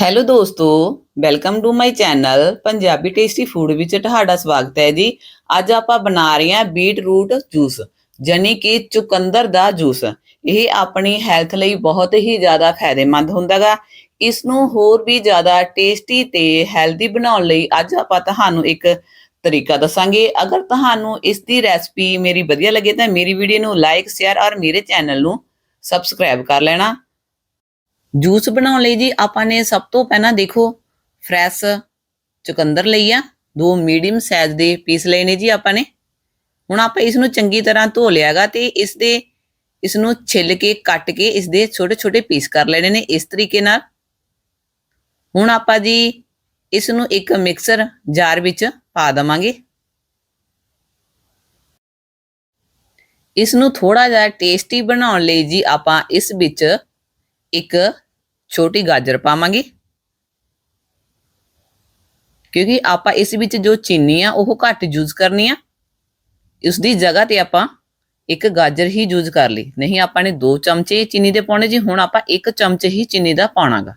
Hello ਦੋਸਤੋ welcome to my channel Punjabi tasty food ਵਿੱਚ ਤੁਹਾਡਾ ਸਵਾਗਤ ਹੈ ਜੀ। ਅੱਜ ਆਪਾਂ ਬਣਾ ਰਹੇ ਹਾਂ ਬੀਟ ਰੂਟ ਜੂਸ ਜਾਨੀ ਕਿ ਚੁਕੰਦਰ ਦਾ ਜੂਸ ਇਹ ਆਪਣੀ ਹੈਲਥ ਲਈ ਬਹੁਤ ਹੀ ਜ਼ਿਆਦਾ ਫਾਇਦੇਮੰਦ ਹੁੰਦਾਗਾ। ਇਸ ਨੂੰ ਹੋਰ ਵੀ ਜ਼ਿਆਦਾ ਟੇਸਟੀ ਤੇ ਹੈਲਦੀ ਬਣਾਉਣ ਲਈ ਅੱਜ ਆਪਾਂ ਤੁਹਾਨੂੰ ਇੱਕ ਤਰੀਕਾ ਦੱਸਾਂਗੇ। ਅਗਰ ਤੁਹਾਨੂੰ ਇਸ ਦੀ ਰੈਸਪੀ ਮੇਰੀ ਵਧੀਆ ਲੱਗੇ ਤਾਂ ਮੇਰੀ ਵੀਡੀਓ ਨੂੰ ਲਾਈਕ ਸ਼ੇਅਰ ਔਰ ਮੇਰੇ ਚੈਨਲ ਨੂੰ ਸਬਸਕ੍ਰਾਈਬ ਕਰ ਲੈਣਾ। ਜੂਸ ਬਣਾਉਣ ਲਈ ਜੀ ਆਪਾਂ ਨੇ ਸਭ ਤੋਂ ਪਹਿਲਾਂ ਦੇਖੋ ਫਰੈਸ਼ ਚੁਕੰਦਰ ਲਈ ਆ, ਦੋ ਮੀਡੀਅਮ ਸਾਈਜ਼ ਦੇ ਪੀਸ ਲਏ ਨੇ ਜੀ ਆਪਾਂ ਨੇ। ਹੁਣ ਆਪਾਂ ਇਸ ਨੂੰ ਚੰਗੀ ਤਰ੍ਹਾਂ ਧੋ ਲਿਆਗਾ ਤੇ ਇਸ ਦੇ ਇਸ ਨੂੰ ਛਿੱਲ ਕੇ ਕੱਟ ਕੇ ਇਸ ਦੇ ਛੋਟੇ ਛੋਟੇ ਪੀਸ ਕਰ ਲੈਣੇ ਨੇ ਇਸ ਤਰੀਕੇ ਨਾਲ। ਹੁਣ ਆਪਾਂ ਜੀ ਇਸ ਨੂੰ ਇੱਕ ਮਿਕਸਰ ਜਾਰ ਵਿੱਚ ਪਾ ਦਵਾਂਗੇ। ਇਸ ਨੂੰ ਥੋੜਾ ਜਿਹਾ ਟੇਸਟੀ ਬਣਾਉਣ ਲਈ ਜੀ ਆਪਾਂ ਇਸ ਵਿੱਚ ਇੱਕ ਛੋਟੀ ਗਾਜਰ ਪਾਵਾਂਗੇ। ਕਿਉਂਕਿ ਆਪਾਂ ਇਸ ਵਿੱਚ ਜੋ ਚੀਨੀ ਆ, ਉਹ ਘੱਟ ਯੂਜ਼ ਕਰਨੀ ਆ। ਉਸ ਦੀ ਜਗ੍ਹਾ ਤੇ ਆਪਾਂ ਇੱਕ ਗਾਜਰ ਹੀ ਯੂਜ਼ ਕਰ ਲਈ। ਨਹੀਂ, ਆਪਾਂ ਨੇ 2 ਚਮਚੇ ਚੀਨੀ ਦੇ ਪਾਉਣੇ ਜੀ, ਹੁਣ ਆਪਾਂ 1 ਚਮਚ ਹੀ ਚੀਨੀ ਦਾ ਪਾਉਣਾਗਾ।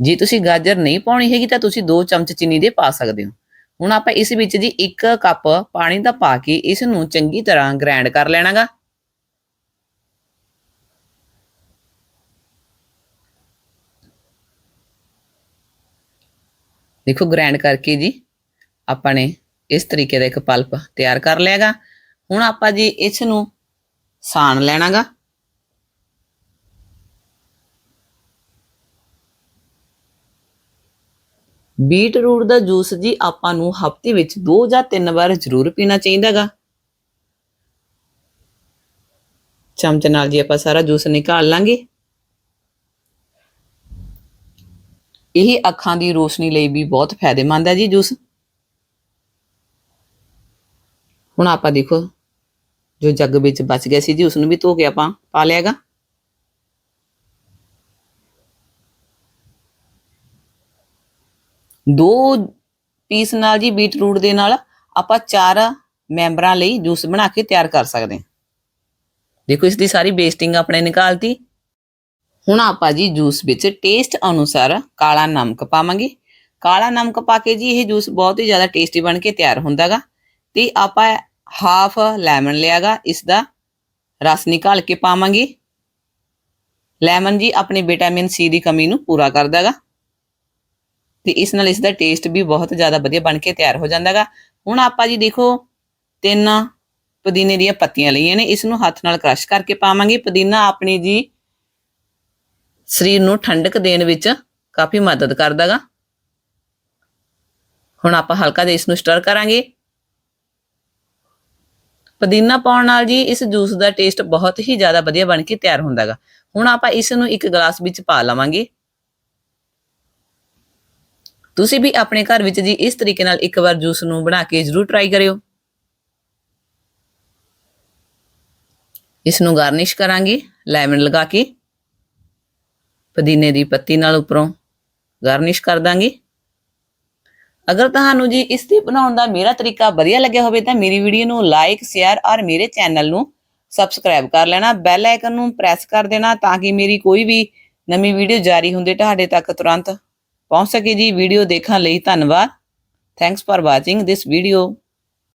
ਜੇ ਤੁਸੀਂ ਗਾਜਰ ਨਹੀਂ ਪਾਉਣੀ ਹੈਗੀ, ਤਾਂ ਤੁਸੀਂ 2 ਚਮਚ ਚੀਨੀ ਦੇ ਪਾ ਸਕਦੇ ਹੋ। ਹੁਣ ਆਪਾਂ ਇਸ ਵਿੱਚ ਜੀ 1 ਕੱਪ ਪਾਣੀ ਦਾ ਪਾ ਕੇ ਇਸ ਨੂੰ ਚੰਗੀ ਤਰ੍ਹਾਂ ਗ੍ਰਾਈਂਡ ਕਰ ਲੈਣਾਗਾ। ਦੇਖੋ ਗ੍ਰਾਈਂਡ ਕਰਕੇ ਜੀ ਆਪਾਂ ਨੇ ਇਸ ਤਰੀਕੇ ਦਾ ਇੱਕ ਪਲਪ ਤਿਆਰ ਕਰ ਲਿਆਗਾ। ਹੁਣ ਆਪਾਂ ਜੀ ਇਸ ਨੂੰ ਸਾਣ ਲੈਣਾਗਾ। ਬੀਟ ਰੂਟ ਦਾ ਜੂਸ ਜੀ ਆਪਾਂ ਨੂੰ ਹਫ਼ਤੇ ਵਿੱਚ 2 ਜਾਂ 3 ਵਾਰ ਜ਼ਰੂਰ ਪੀਣਾ ਚਾਹੀਦਾਗਾ। ਚਮਚ ਨਾਲ ਜੀ ਆਪਾਂ ਸਾਰਾ ਜੂਸ ਨਿਕਾਲ ਲਾਂਗੇ। ਇਹ ਅੱਖਾਂ ਦੀ ਰੋਸ਼ਨੀ ਲਈ ਵੀ ਬਹੁਤ ਫਾਇਦੇਮੰਦ ਹੈ ਜੀ ਜੂਸ। ਹੁਣ ਆਪਾਂ ਦੇਖੋ, ਜੋ ਜੱਗ ਵਿੱਚ ਬਚ ਗਿਆ ਸੀ ਜੀ ਉਸ ਨੂੰ ਵੀ ਧੋ ਕੇ ਆਪਾਂ ਪਾ ਲਿਆਗਾ ਦੋ ਪੀਸ ਨਾਲ ਜੀ ਬੀਟਰੂਟ ਦੇ ਨਾਲ ਆਪਾਂ ਚਾਰ ਮੈਂਬਰਾਂ ਲਈ ਜੂਸ ਬਣਾ ਕੇ ਤਿਆਰ ਕਰ ਸਕਦੇ ਹਾਂ। ਦੇਖੋ, ਇਸ ਦੀ ਸਾਰੀ ਬੇਸਟਿੰਗ ਆਪਣੇ ਨਿਕਾਲਤੀ। ਹੁਣ ਆਪਾਂ ਜੀ ਜੂਸ ਵਿੱਚ ਟੇਸਟ ਅਨੁਸਾਰ ਕਾਲਾ ਨਮਕ ਪਾਵਾਂਗੇ। ਕਾਲਾ ਨਮਕ ਪਾ ਕੇ ਜੀ ਇਹ ਜੂਸ ਬਹੁਤ ਹੀ ਜ਼ਿਆਦਾ ਟੇਸਟੀ ਬਣ ਕੇ ਤਿਆਰ ਹੁੰਦਾਗਾ ਤੇ ਆਪਾਂ ਹਾਫ ਲੈਮਨ ਲਿਆਗਾ ਇਸ ਦਾ ਰਸ ਨਿਕਾਲ ਕੇ ਪਾਵਾਂਗੇ। ਲੈਮਨ ਜੀ ਆਪਣੀ ਵਿਟਾਮਿਨ ਸੀ ਦੀ ਕਮੀ ਨੂੰ ਪੂਰਾ ਕਰਦਾਗਾ ਤੇ ਇਸ ਨਾਲ ਇਸ ਦਾ ਟੇਸਟ ਵੀ ਬਹੁਤ ਜ਼ਿਆਦਾ ਵਧੀਆ ਬਣ ਕੇ ਤਿਆਰ ਹੋ ਜਾਂਦਾਗਾ। ਹੁਣ ਆਪਾਂ ਜੀ ਦੇਖੋ ਤਿੰਨ ਪੁਦੀਨੇ ਦੀਆਂ ਪੱਤੀਆਂ ਲਈਆਂ ਨੇ, ਇਸ ਨੂੰ ਹੱਥ ਨਾਲ ਕ੍ਰਸ਼ ਕਰਕੇ ਪਾਵਾਂਗੇ। ਪੁਦੀਨਾ ਆਪਣੀ ਜੀ ਸਰੀਰ ਨੂੰ ਠੰਡਕ ਦੇਣ ਵਿੱਚ ਕਾਫੀ ਮਦਦ ਕਰਦਾਗਾ। ਹੁਣ ਆਪਾਂ ਹਲਕਾ ਜਿਹਾ ਇਸ ਨੂੰ ਸਟਰ ਕਰਾਂਗੇ। ਪੁਦੀਨਾ ਪਾਉਣ ਨਾਲ ਜੀ ਇਸ ਜੂਸ ਦਾ ਟੇਸਟ ਬਹੁਤ ਹੀ ਜ਼ਿਆਦਾ ਵਧੀਆ ਬਣ ਕੇ ਤਿਆਰ ਹੁੰਦਾਗਾ। ਹੁਣ ਆਪਾਂ ਇਸ ਨੂੰ ਇੱਕ ਗਲਾਸ ਵਿੱਚ ਪਾ ਲਵਾਂਗੇ। ਤੁਸੀਂ ਵੀ ਆਪਣੇ ਘਰ ਵਿੱਚ ਜੀ ਇਸ ਤਰੀਕੇ ਨਾਲ ਇੱਕ ਵਾਰ ਜੂਸ ਨੂੰ ਬਣਾ ਕੇ ਜ਼ਰੂਰ ਟਰਾਈ ਕਰਿਓ। ਇਸ ਨੂੰ ਗਾਰਨਿਸ਼ ਕਰਾਂਗੇ ਲੈਮਨ ਲਗਾ ਕੇ। ਪੁਦੀਨੇ ਦੀ ਪੱਤੀ ਨਾਲ ਉੱਪਰੋਂ ਗਾਰਨਿਸ਼ ਕਰ ਦਾਂਗੇ। ਅਗਰ ਤੁਹਾਨੂੰ ਜੀ ਇਸ ਦੀ ਬਣਾਉਣ ਦਾ ਮੇਰਾ ਤਰੀਕਾ ਵਧੀਆ ਲੱਗਿਆ ਹੋਵੇ ਤਾਂ ਮੇਰੀ ਵੀਡੀਓ ਨੂੰ ਲਾਈਕ ਸ਼ੇਅਰ ਔਰ ਮੇਰੇ ਚੈਨਲ ਨੂੰ ਸਬਸਕ੍ਰਾਈਬ ਕਰ ਲੈਣਾ। ਬੈਲ ਆਈਕਨ ਨੂੰ ਪ੍ਰੈਸ ਕਰ ਦੇਣਾ ਤਾਂ ਕਿ ਮੇਰੀ ਕੋਈ ਵੀ ਨਵੀਂ ਵੀਡੀਓ ਜਾਰੀ ਹੁੰਦੇ ਤੁਹਾਡੇ ਤੱਕ ਤੁਰੰਤ ਪਹੁੰਚ ਸਕੇ ਜੀ। ਵੀਡੀਓ ਦੇਖਣ ਲਈ ਧੰਨਵਾਦ। Thanks for watching this video